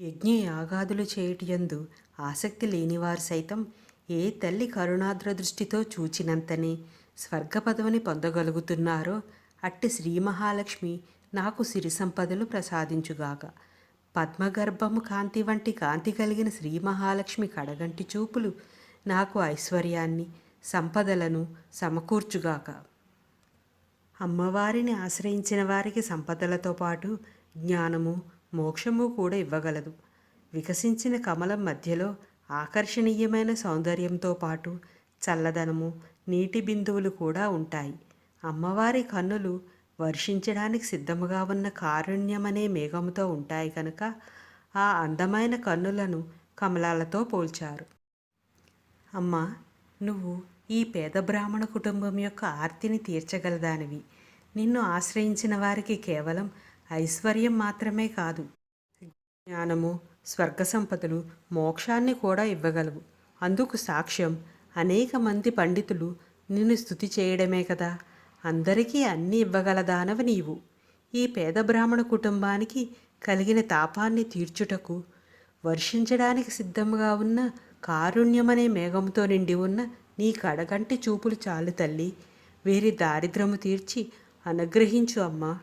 యజ్ఞ యాగాదులు చేయుటయందు ఆసక్తి లేనివారు సైతం ఏ తల్లి కరుణాద్ర దృష్టితో చూచినంతనే స్వర్గపదవిని పొందగలుగుతున్నారో అట్టి శ్రీ మహాలక్ష్మి నాకు సిరి సంపదలు ప్రసాదించుగాక. పద్మగర్భము కాంతి వంటి కాంతి కలిగిన శ్రీ మహాలక్ష్మి కడగంటి చూపులు నాకు ఐశ్వర్యాన్ని సంపదలను సమకూర్చుగాక. అమ్మవారిని ఆశ్రయించిన వారికి సంపదలతో పాటు జ్ఞానము మోక్షము కూడా ఇవ్వగలదు. వికసించిన కమలం మధ్యలో ఆకర్షణీయమైన సౌందర్యంతో పాటు చల్లదనము నీటి బిందువులు కూడా ఉంటాయి. అమ్మవారి కన్నులు వర్షించడానికి సిద్ధముగా ఉన్న కారుణ్యమనే మేఘముతో ఉంటాయి కనుక ఆ అందమైన కన్నులను కమలాలతో పోల్చారు. అమ్మా నువ్వు ఈ పేద బ్రాహ్మణ కుటుంబం యొక్క ఆర్తిని తీర్చగలదానివి. నిన్ను ఆశ్రయించిన వారికి కేవలం ఐశ్వర్యం మాత్రమే కాదు. జ్ఞానము స్వర్గ సంపదలు మోక్షాన్ని కూడా ఇవ్వగలవు. అందుకు సాక్ష్యం అనేక మంది పండితులు నిన్ను స్థుతి చేయడమే కదా. అందరికీ అన్నీ ఇవ్వగలదానవి నీవు. ఈ పేద బ్రాహ్మణ కుటుంబానికి కలిగిన తాపాన్ని తీర్చుటకు వర్షించడానికి సిద్ధంగా ఉన్న కారుణ్యమనే మేఘంతో నిండి ఉన్న నీ కడగంటి చూపులు చాలు తల్లి. వీరి దారిద్రము తీర్చి అనుగ్రహించు అమ్మా.